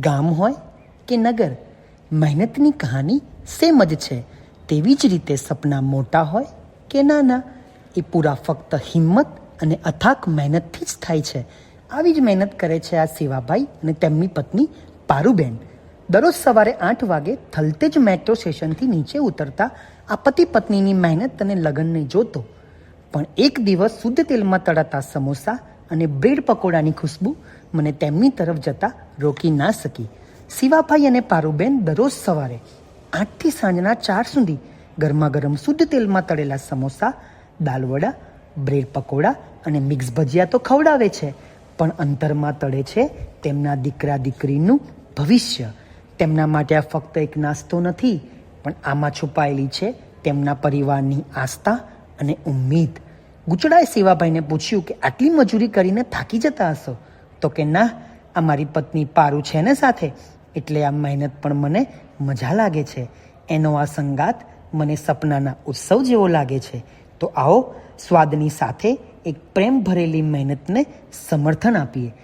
ગામ હોય કે નગર, મહેનતની કહાની સેમ જ છે. તેવી જ રીતે સપના મોટા હોય કે નાના, એ પૂરા ફક્ત હિંમત અને અથાક મહેનતથી જ થાય છે. આવી જ મહેનત કરે છે આ સેવાભાઈ અને તેમની પત્ની પારુબેન. દરરોજ સવારે આઠ વાગે થલતેજ મેટ્રો સ્ટેશનથી નીચે ઉતરતા આ પતિ પત્નીની મહેનત અને લગ્નને જોતો. પણ એક દિવસ શુદ્ધ તેલમાં તળાતા સમોસા અને બ્રેડ પકોડાની ખુશ્બુ મને તેમની તરફ જતા રોકી ના શકી. શિવાભાઈ અને પારુબેન દરરોજ સવારે આઠથી સાંજના ચાર સુધી ગરમા ગરમ શુદ્ધ તેલમાં તળેલા સમોસા દાલવડા બ્રેડ પકોડા અને મિક્સ ભજીયા તો ખવડાવે છે, પણ અંતરમાં તળે છે તેમના દીકરા દીકરીનું ભવિષ્ય. તેમના માટે આ ફક્ત એક નાસ્તો નથી, પણ આમાં છુપાયેલી છે તેમના પરિવારની આસ્થા અને ઉમ્મીદ. ગુચડાએ સેવાભાઈને પૂછ્યું કે આટલી મજૂરી કરીને થાકી જતા હશો? તો કે ના, આ મારી પત્ની પારું છે ને સાથે, એટલે આ મહેનત પણ મને મજા લાગે છે. એનો આ સંગાત મને સપનાના ઉત્સવ જેવો લાગે છે. તો આવો, સ્વાદની સાથે એક પ્રેમ ભરેલી મહેનતને સમર્થન આપીએ.